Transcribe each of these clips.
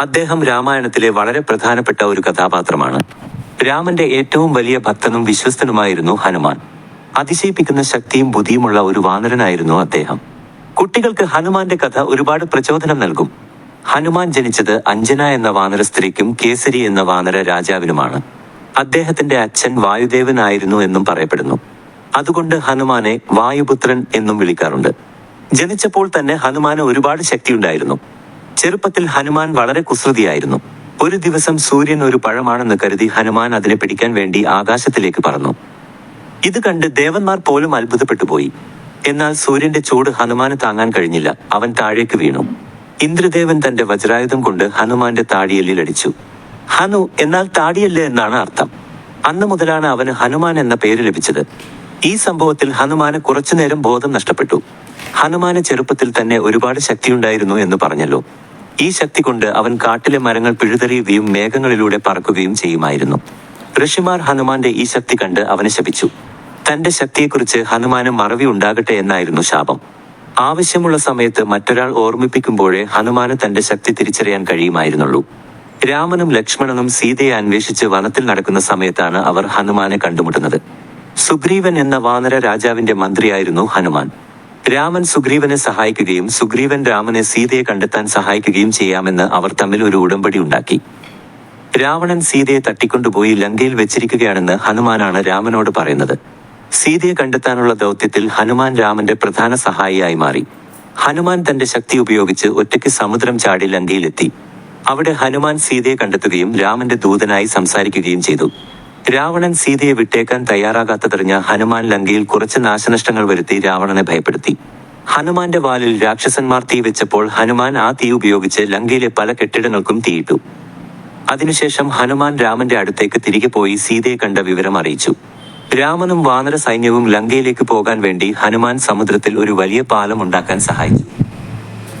അദ്ദേഹം രാമായണത്തിലെ വളരെ പ്രധാനപ്പെട്ട ഒരു കഥാപാത്രമാണ്. രാമന്റെ ഏറ്റവും വലിയ ഭക്തനും വിശ്വസ്തനുമായിരുന്നു ഹനുമാൻ. അതിശയിപ്പിക്കുന്ന ശക്തിയും ബുദ്ധിയുമുള്ള ഒരു വാനരനായിരുന്നു അദ്ദേഹം. കുട്ടികൾക്ക് ഹനുമാന്റെ കഥ ഒരുപാട് പ്രചോദനം നൽകും. ഹനുമാൻ ജനിച്ചത് അഞ്ജന എന്ന വാനര സ്ത്രീക്കും കേസരി എന്ന വാനര രാജാവിനുമാണ്. അദ്ദേഹത്തിന്റെ അച്ഛൻ വായുദേവനായിരുന്നു എന്നും പറയപ്പെടുന്നു. അതുകൊണ്ട് ഹനുമാനെ വായുപുത്രൻ എന്നും വിളിക്കാറുണ്ട്. ജനിച്ചപ്പോൾ തന്നെ ഹനുമാന് ഒരുപാട് ശക്തിയുണ്ടായിരുന്നു. ചെറുപ്പത്തിൽ ഹനുമാൻ വളരെ കുസൃതിയായിരുന്നു. ഒരു ദിവസം സൂര്യൻ ഒരു പഴമാണെന്ന് കരുതി ഹനുമാൻ അതിനെ പിടിക്കാൻ വേണ്ടി ആകാശത്തിലേക്ക് പറന്നു. ഇത് കണ്ട് ദേവന്മാർ പോലും അത്ഭുതപ്പെട്ടു പോയി. എന്നാൽ സൂര്യന്റെ ചൂട് ഹനുമാന് താങ്ങാൻ കഴിഞ്ഞില്ല. അവൻ താഴേക്ക് വീണു. ഇന്ദ്രദേവൻ തന്റെ വജ്രായുധം കൊണ്ട് ഹനുമാന്റെ താടിയല്ലിൽ അടിച്ചു. ഹനു എന്നാൽ താടിയല്ല എന്നാണ് അർത്ഥം. അന്ന് മുതലാണ് അവന് ഹനുമാൻ എന്ന പേര് ലഭിച്ചത്. ഈ സംഭവത്തിൽ ഹനുമാന് കുറച്ചുനേരം ബോധം നഷ്ടപ്പെട്ടു. ഹനുമാന് ചെറുപ്പത്തിൽ തന്നെ ഒരുപാട് ശക്തിയുണ്ടായിരുന്നു എന്ന് പറഞ്ഞല്ലോ. ഈ ശക്തി കൊണ്ട് അവൻ കാട്ടിലെ മരങ്ങൾ പിഴുതെറിയുകയും മേഘങ്ങളിലൂടെ പറക്കുകയും ചെയ്യുമായിരുന്നു. ഋഷിമാർ ഹനുമാന്റെ ഈ ശക്തി കണ്ട് അവനെ ശപിച്ചു. തന്റെ ശക്തിയെക്കുറിച്ച് ഹനുമാന് മറവി ഉണ്ടാകട്ടെ എന്നായിരുന്നു ശാപം. ആവശ്യമുള്ള സമയത്ത് മറ്റൊരാൾ ഓർമ്മിപ്പിക്കുമ്പോഴേ ഹനുമാന് തന്റെ ശക്തി തിരിച്ചറിയാൻ കഴിയുമായിരുന്നുള്ളൂ. രാമനും ലക്ഷ്മണനും സീതയെ അന്വേഷിച്ച് വനത്തിൽ നടക്കുന്ന സമയത്താണ് അവർ ഹനുമാനെ കണ്ടുമുട്ടുന്നത്. സുഗ്രീവൻ എന്ന വാനര രാജാവിന്റെ മന്ത്രിയായിരുന്നു ഹനുമാൻ. രാമൻ സുഗ്രീവനെ സഹായിക്കുകയും സുഗ്രീവൻ രാമനെ സീതയെ കണ്ടെത്താൻ സഹായിക്കുകയും ചെയ്യാമെന്ന് അവർ തമ്മിൽ ഒരു ഉടമ്പടി ഉണ്ടാക്കി. രാവണൻ സീതയെ തട്ടിക്കൊണ്ടുപോയി ലങ്കയിൽ വെച്ചിരിക്കുകയാണെന്ന് ഹനുമാനാണ് രാമനോട് പറയുന്നത്. സീതയെ കണ്ടെത്താനുള്ള ദൗത്യത്തിൽ ഹനുമാൻ രാമന്റെ പ്രധാന സഹായിയായി മാറി. ഹനുമാൻ തന്റെ ശക്തി ഉപയോഗിച്ച് ഒറ്റയ്ക്ക് സമുദ്രം ചാടി ലങ്കയിലെത്തി. അവിടെ ഹനുമാൻ സീതയെ കണ്ടെത്തുകയും രാമന്റെ ദൂതനായി സംസാരിക്കുകയും ചെയ്തു. രാവണൻ സീതയെ വിട്ടേക്കാൻ തയ്യാറാകാത്തതറിഞ്ഞ ഹനുമാൻ ലങ്കയിൽ കുറച്ച് നാശനഷ്ടങ്ങൾ വരുത്തി രാവണനെ ഭയപ്പെടുത്തി. ഹനുമാന്റെ വാലിൽ രാക്ഷസന്മാർ തീ വെച്ചപ്പോൾ ഹനുമാൻ ആ തീ ഉപയോഗിച്ച് ലങ്കയിലെ പല കെട്ടിടങ്ങൾക്കും തീയിട്ടു. അതിനുശേഷം ഹനുമാൻ രാമന്റെ അടുത്തേക്ക് തിരികെ പോയി സീതയെ കണ്ട വിവരം അറിയിച്ചു. രാമനും വാനര സൈന്യവും ലങ്കയിലേക്ക് പോകാൻ വേണ്ടി ഹനുമാൻ സമുദ്രത്തിൽ ഒരു വലിയ പാലം ഉണ്ടാക്കാൻ സഹായിച്ചു.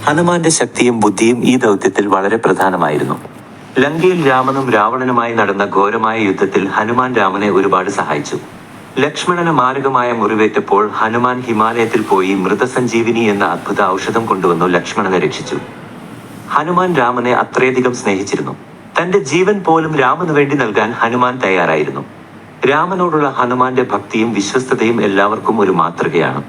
ഹനുമാന്റെ ശക്തിയും ബുദ്ധിയും ഈ ദൗത്യത്തിൽ വളരെ പ്രധാനമായിരുന്നു. ലങ്കയിൽ രാമനും രാവണനുമായി നടന്ന ഘോരമായ യുദ്ധത്തിൽ ഹനുമാൻ രാമനെ ഒരുപാട് സഹായിച്ചു. ലക്ഷ്മണന് മാരകമായ മുറിവേറ്റപ്പോൾ ഹനുമാൻ ഹിമാലയത്തിൽ പോയി മൃതസഞ്ജീവിനി എന്ന അത്ഭുത ഔഷധം കൊണ്ടുവന്നു ലക്ഷ്മണനെ രക്ഷിച്ചു. ഹനുമാൻ രാമനെ അത്രയധികം സ്നേഹിച്ചിരുന്നു. തന്റെ ജീവൻ പോലും രാമന് വേണ്ടി നൽകാൻ ഹനുമാൻ തയ്യാറായിരുന്നു. രാമനോടുള്ള ഹനുമാന്റെ ഭക്തിയും വിശ്വസ്തതയും എല്ലാവർക്കും ഒരു മാതൃകയാണ്.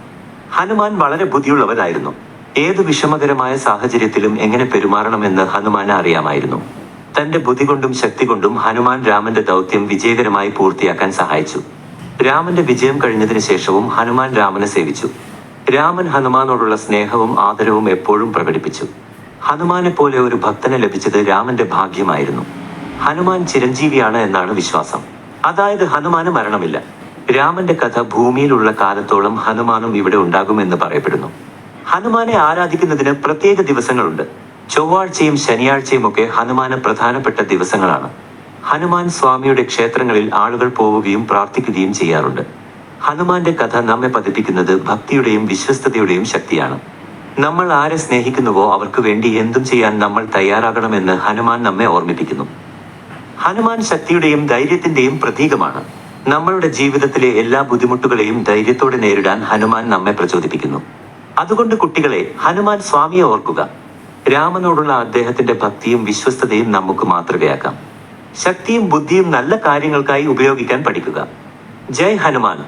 ഹനുമാൻ വളരെ ബുദ്ധിയുള്ളവരായിരുന്നു. ഏത് വിഷമകരമായ സാഹചര്യത്തിലും എങ്ങനെ പെരുമാറണമെന്ന് ഹനുമാൻ അറിയാമായിരുന്നു. തന്റെ ബുദ്ധി കൊണ്ടും ശക്തി കൊണ്ടും ഹനുമാൻ രാമന്റെ ദൗത്യം വിജയകരമായി പൂർത്തിയാക്കാൻ സഹായിച്ചു. രാമന്റെ വിജയം കഴിഞ്ഞതിന് ശേഷവും ഹനുമാൻ രാമനെ സേവിച്ചു. രാമൻ ഹനുമാനോടുള്ള സ്നേഹവും ആദരവും എപ്പോഴും പ്രകടിപ്പിച്ചു. ഹനുമാനെ പോലെ ഒരു ഭക്തനെ ലഭിച്ചത് രാമന്റെ ഭാഗ്യമായിരുന്നു. ഹനുമാൻ ചിരഞ്ജീവിയാണ് എന്നാണ് വിശ്വാസം. അതായത് ഹനുമാന് മരണമില്ല. രാമന്റെ കഥ ഭൂമിയിലുള്ള കാലത്തോളം ഹനുമാനും ഇവിടെ ഉണ്ടാകുമെന്ന് പറയപ്പെടുന്നു. ഹനുമാനെ ആരാധിക്കുന്നതിന് പ്രത്യേക ദിവസങ്ങളുണ്ട്. ചൊവ്വാഴ്ചയും ശനിയാഴ്ചയും ഒക്കെ ഹനുമാന് പ്രധാനപ്പെട്ട ദിവസങ്ങളാണ്. ഹനുമാൻ സ്വാമിയുടെ ക്ഷേത്രങ്ങളിൽ ആളുകൾ പോവുകയും പ്രാർത്ഥിക്കുകയും ചെയ്യാറുണ്ട്. ഹനുമാന്റെ കഥ നമ്മെ പതിപ്പിക്കുന്നത് ഭക്തിയുടെയും വിശ്വസ്തതയുടെയും ശക്തിയാണ്. നമ്മൾ ആരെ സ്നേഹിക്കുന്നുവോ അവർക്ക് വേണ്ടി എന്തും ചെയ്യാൻ നമ്മൾ തയ്യാറാകണമെന്ന് ഹനുമാൻ നമ്മെ ഓർമ്മിപ്പിക്കുന്നു. ഹനുമാൻ ശക്തിയുടെയും ധൈര്യത്തിന്റെയും പ്രതീകമാണ്. നമ്മളുടെ ജീവിതത്തിലെ എല്ലാ ബുദ്ധിമുട്ടുകളെയും ധൈര്യത്തോടെ നേരിടാൻ ഹനുമാൻ നമ്മെ പ്രചോദിപ്പിക്കുന്നു. അതുകൊണ്ട് കുട്ടികളെ ഹനുമാൻ സ്വാമിയെ ഓർക്കുക. രാമനോടുള്ള അദ്ദേഹത്തിന്റെ ഭക്തിയും വിശ്വസ്തതയും നമുക്ക് മാതൃകയാക്കാം. ശക്തിയും ബുദ്ധിയും നല്ല കാര്യങ്ങൾക്കായി ഉപയോഗിക്കാൻ പഠിക്കുക. ജയ് ഹനുമാൻ.